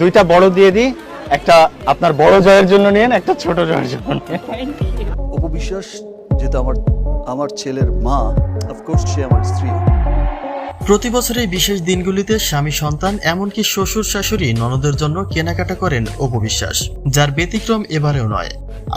দুইটা বড় দিয়ে দিই একটা আপনার বড় জয়ের জন্য নিয়েন একটা ছোট জয়ের জন্য অপবিশ্বাস যেহেতু আমার আমার ছেলের মা অফকোর্স সে আমার স্ত্রী। প্রতি বছর এই বিশেষ দিনগুলিতে স্বামী সন্তান এমনকি শ্বশুর শাশুড়ি ননদের জন্য কেনাকাটা করেন অপবিশ্বাস যার ব্যতিক্রম এবারেও নয়।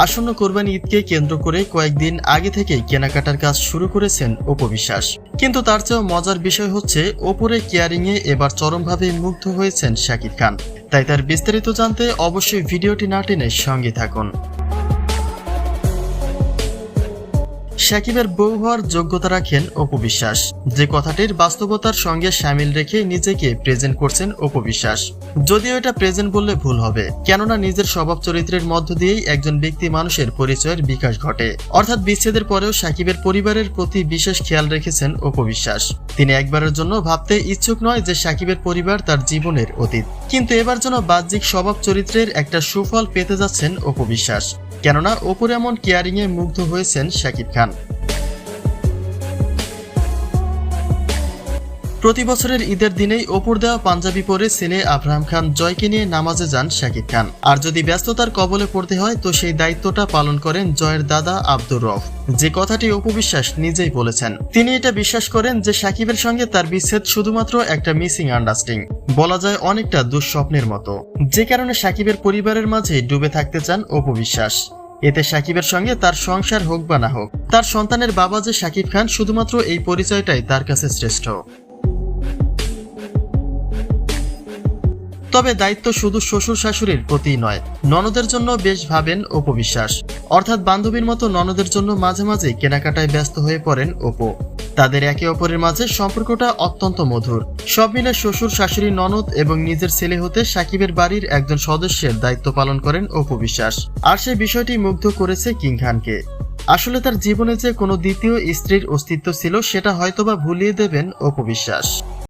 আসন্ন কোরবানি ঈদকে কেন্দ্র করে কয়েকদিন আগে থেকেই কেনাকাটার কাজ শুরু করেছেন অপবিশ্বাস। কিন্তু তার চেয়েও মজার বিষয় হচ্ছে ওপরে কেয়ারিংয়ে এবার চরমভাবে মুগ্ধ হয়েছেন শাকিব খান। তাই তার বিস্তারিত জানতে অবশ্যই ভিডিওটি না টেনে সঙ্গে থাকুন। সাকিবের বউ হওয়ার যোগ্যতা রাখেন অপবিশ্বাস যে কথাটির বাস্তবতার সঙ্গে সামিল রেখে নিজেকে প্রেজেন্ট করছেন অপবিশ্বাস যদিও এটা প্রেজেন্ট বললে ভুল হবে, কেননা নিজের স্বভাব চরিত্রের মধ্য দিয়েই একজন ব্যক্তি মানুষের পরিচয়ের বিকাশ ঘটে। অর্থাৎ বিচ্ছেদের পরেও সাকিবের পরিবারের প্রতি বিশেষ খেয়াল রেখেছেন অপবিশ্বাস তিনি একবারের জন্য ভাবতে ইচ্ছুক নয় যে সাকিবের পরিবার তার জীবনের অতীত। কিন্তু এবার যেন বাহ্যিক স্বভাব চরিত্রের একটা সুফল পেতে যাচ্ছেন অপবিশ্বাস কেননা ওপর এমন কেয়ারিংয়ে মুগ্ধ হয়েছেন শাকিব খান। প্রতি বছরের ঈদের দিনেই ওপর দেওয়া পাঞ্জাবি পরে ছেলে আব্রাহাম খান জয়কে নিয়ে নামাজে যান শাকিব খান। আর যদি ব্যস্ততার কবলে পড়তে হয়, তো সেই দায়িত্বটা পালন করেন জয়ের দাদা আব্দুর রফ যে কথাটি অপবিশ্বাস নিজেই বলেছেন। তিনি এটা বিশ্বাস করেন যে সাকিবের সঙ্গে তার বিচ্ছেদ শুধুমাত্র একটা মিসিং আন্ডারস্ট্যান্ডিং। বলা যায় অনেকটা দুঃস্বপ্নের মতো। যে কারণে সাকিবের পরিবারের মাঝে ডুবে থাকতে চান অপবিশ্বাস। এতে সাকিবের সঙ্গে তার সংসার হোক বা না হোক, তার সন্তানের বাবা যে সাকিব খান শুধুমাত্র এই পরিচয়টাই তার কাছে শ্রেষ্ঠ। তবে দায়িত্ব শুধু শ্বশুর শাশুড়ির প্রতি নয়, ননদের জন্য বেশ ভাবেন অপবিশ্বাস অর্থাৎ বান্ধবীর মতো ননদের জন্য মাঝে মাঝে কেনাকাটায় ব্যস্ত হয়ে পড়েন অপু। তাদের একে অপরের মাঝে সম্পর্কটা অত্যন্ত মধুর। সব মিলে শ্বশুর শাশুড়ি ননদ এবং নিজের ছেলে হতে সাকিবের বাড়ির একজন সদস্যের দায়িত্ব পালন করেন অপবিশ্বাস আর সে বিষয়টি মুগ্ধ করেছে কিং খানকে। আসলে তার জীবনে যে কোনো দ্বিতীয় স্ত্রীর অস্তিত্ব ছিল, সেটা হয়তোবা ভুলিয়ে দেবেন অপবিশ্বাস